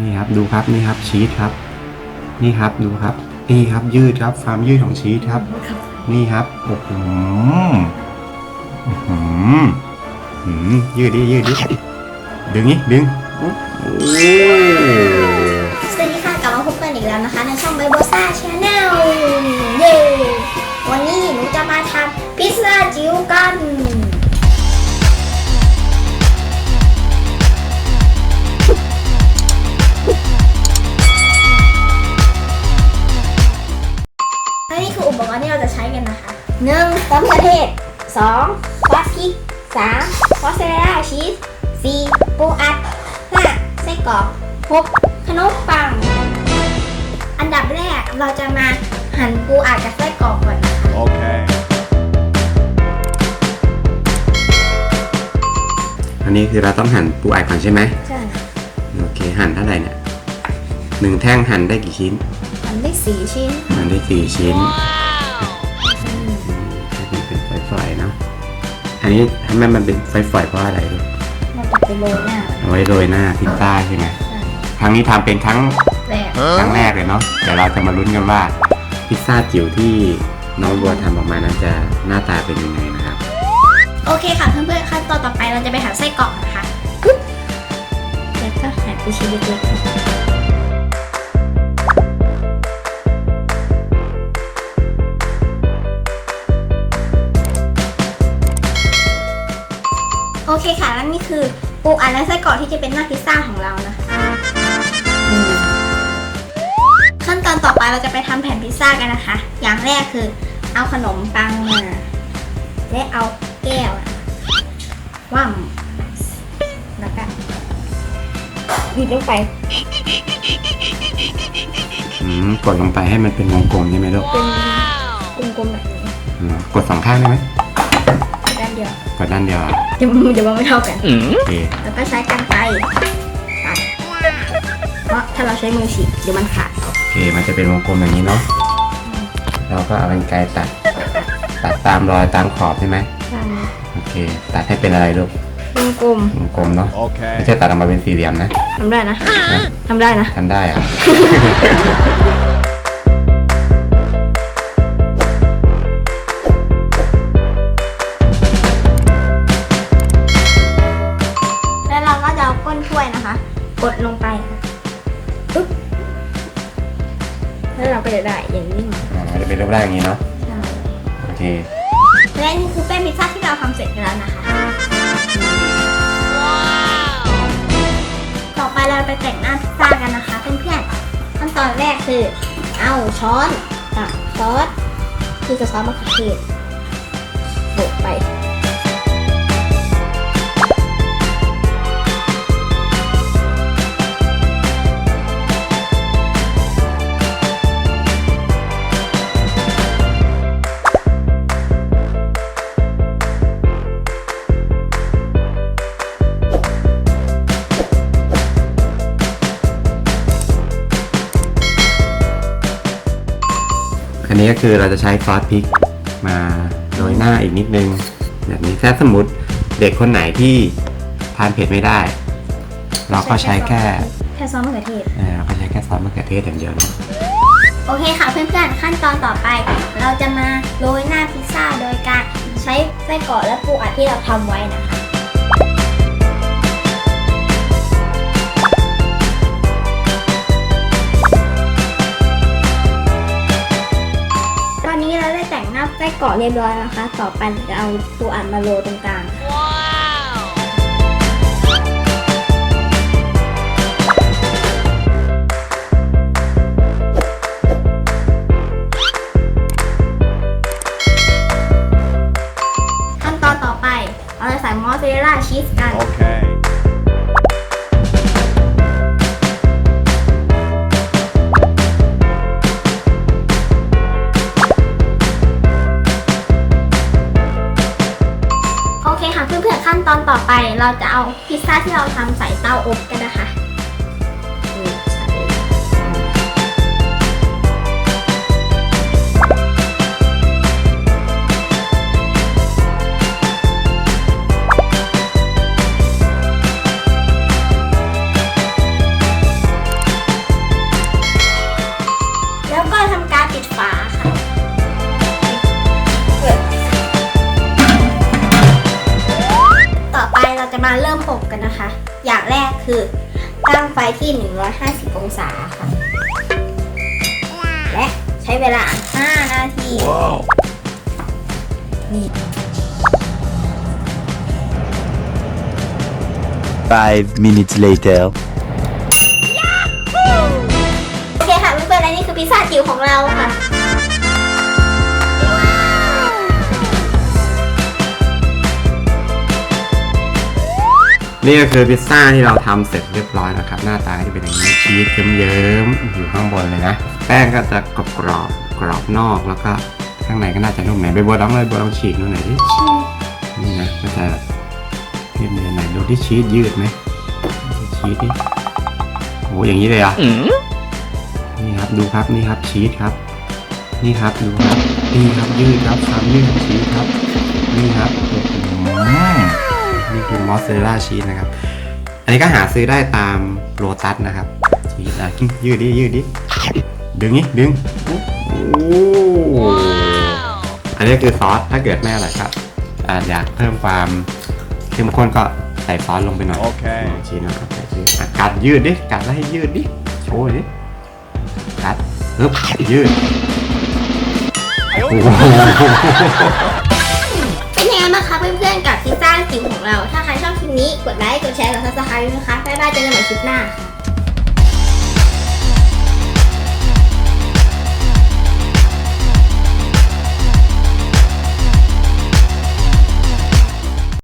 นี่ครับดูครับนี่ครับชีสครับ นี่ครับดูครับนี่ครับยืดครับความยืดของชีสครับ นี่ครับโอ้โหอื้อหือหืมยืดดิยืดดิดึงนี่ดึงโอ้สวัสดีค่ะกลับมาพบกันอีกแล้วนะคะ ในช่องไบโบซ่าชาแนลเย้วันนี้หนูจะมาทำพิซซ่าจิ๋วกัน เขือเทศสองซอสพริกสามมอสซาเรลล่าชีสสี่ปูอัดห้าไส้กรอกหกขนมปัง อันดับแรกเราจะมาหั่นปูอัดกับไส้กรอกก่อนนะคะ Okay. อันนี้คือเราต้องหั่นปูอัดก่อนใช่ไหมใช่โอเคหั่นเท่าไหร่เนี่ยหนึ่งแท่งหั่นได้กี่ชิ้น หั่นได้สี่ชิ้น หั่นได้สี่ชิ้นให้ อันนี้ทำไมมันเป็นฝอยๆเพราะอะไรลูกมันจะเป็นโรยหน้าเอาไว้โรยหน้าพิซซ่าใช่ไหมใช่ครั้งนี้ทำเป็นครั้งแรกครั้งแรกเลยเนาะเดี๋ยวเราจะมาลุ้นกันว่าพิซซ่าจิ๋วที่น้องบัวทำออกมานั้นจะหน้าตาเป็นยังไงนะครับ โอเคค่ะเพื่อนๆขั้นตอนต่อไปเราจะไปหั่นไส้กรอกนะคะปึ๊บแล้วก็หั่นเป็นชิ้นเล็กๆนะคะ อเคค่ะแล้วนี่คือปูอัดและไส้กรอกที่จะเป็นหน้าพิซซ่าของเรานะคะอืมขั้นตอนต่อไปเราจะไปทำแผ่นพิซซ่ากันนะคะ อย่างแรกคือเอาขนมปังมาและเอาแก้วอะคว่ำแล้วก็บีบลงไปอืมกดลงไปให้มันเป็นวงกลมใช่ไหมลูก เป็นกลมๆแบบนี้อืมกดสองข้างได้ไหม ด้านเดียวกดด้านเดียวอะจะมันจะไม่เท่ากัน โอเคแล้วก็ใช้กันไกรตัดเพราะถ้าเราใช้มือฉีกเดี๋ยวมันขาดโอเค มันจะเป็นวงกลมอย่างนี้เนาะเราก็เอาเป็นไกรตัด ตัดตามรอยตามขอบใช่ไหมใช่โอเค ตัดให้เป็นอะไรลูกวงกลมวงกลมเนาะ Okay. ไม่ใช่ตัดออกมาเป็นสี่เหลี่ยมนะทำได้นะนะทำได้นะ ทำได้อะ แล้วเราก็จะได้อย่างนี้มาอ๋อจะเป็นรูปร่างอย่างนี้เนาะใช่โอเคและนี่คือแป้งพิซซ่าที่เราทำเสร็จแล้วนะคะ ต่อไปเราไปแต่งหน้าพิซซ่ากันนะคะเพื่อนๆขั้นตอนแรกคือ เอาช้อนตักซอสคือซอสมะเขือเทศโบกไป นนี้ก็คือเราจะใช้ซอสพริกมาโรยหน้าอีกนิดนึงแบบนี้ถ้าสมมติเด็กคนไหนที่ทานเผ็ดไม่ได้ เราก็ใช้แค่แค่ซอสมะเขือเทศเออเราก็ใช้แค่ซอสมะเขือเทศอย่างเดียวนะโอเคค่ะเพื่อนๆขั้นตอนต่อไป เราจะมาโรยหน้าพิซซ่าโดยการใช้ไส้กรอกและปูอัดที่เราทำไว้นะคะ น้าไส้กรอกเรียบร้อยแล้วนะคะ ต่อไปเราจะเอาปูอัดมาโรยตรงกลางขั้นตอนต่อไป เราจะใส่มอสซาเรลล่าชีสกัน Okay. โอ ตอนต่อไปเราจะเอาพิซซ่าที่เราทำใส่เตาอบกันนะคะ กคือตั้งไฟที่ 150 องศาค่ะ และใช้เวลา 5 นาทีนี่ Five minutes later. โอเคค่ะเพื่อนๆและนี่คือพิซซ่าจิ๋วของเราค่ะ นี่ก็คือพิซซ่าที่เราทำเสร็จเรียบร้อยนะครับ หน้าตาก็จะเป็นอย่างนี้ชีสเยิ้มๆอยู่ข้างบนเลยนะ แป้งก็จะกรอบกรอบๆกรอบนอกแล้วก็ข้างในก็น่าจะนุ่มไหนไปบัวลองเลยบัวลองฉีกดูหน่อยดินี่นะก็จะยืดเนียนหน่อยดูที่ชีสยืดไหมดูชีสดิโอ้อย่างนี้เลยอะนี่ครับดูครับนี่ครับชีสครับ นี่ครับดูครับนี่ครับยืดครับความยืดของชีสครับ นี่ครับโอ้โห นี่คือมอสซาเรลล่าชีสนะครับ อันนี้ก็หาซื้อได้ตามโลตัสนะครับชีสอะยืดดิยืดดิดึงนี่ดึงโอ้โหอันนี้คือซอสถ้าเกิดแม่อะไรครับอะอยากเพิ่มความเข้มข้นก็ใส่ซอสลงไปหน่อยโอเคชีสนะครับใส่ชีสอะกัดยืดดิกัดแล้วให้ยืดดิโชว์ดิกัดปึ๊บยืดโอ้โห ซซ่าจิ๋วของเรา ถ้าใครชอบคลิปนี้ กดไลค์ กดแชร์ กดซับสไครต์ด้วยนะคะ บ๊ายบายเจอกันใหม่คลิปหน้าค่ะ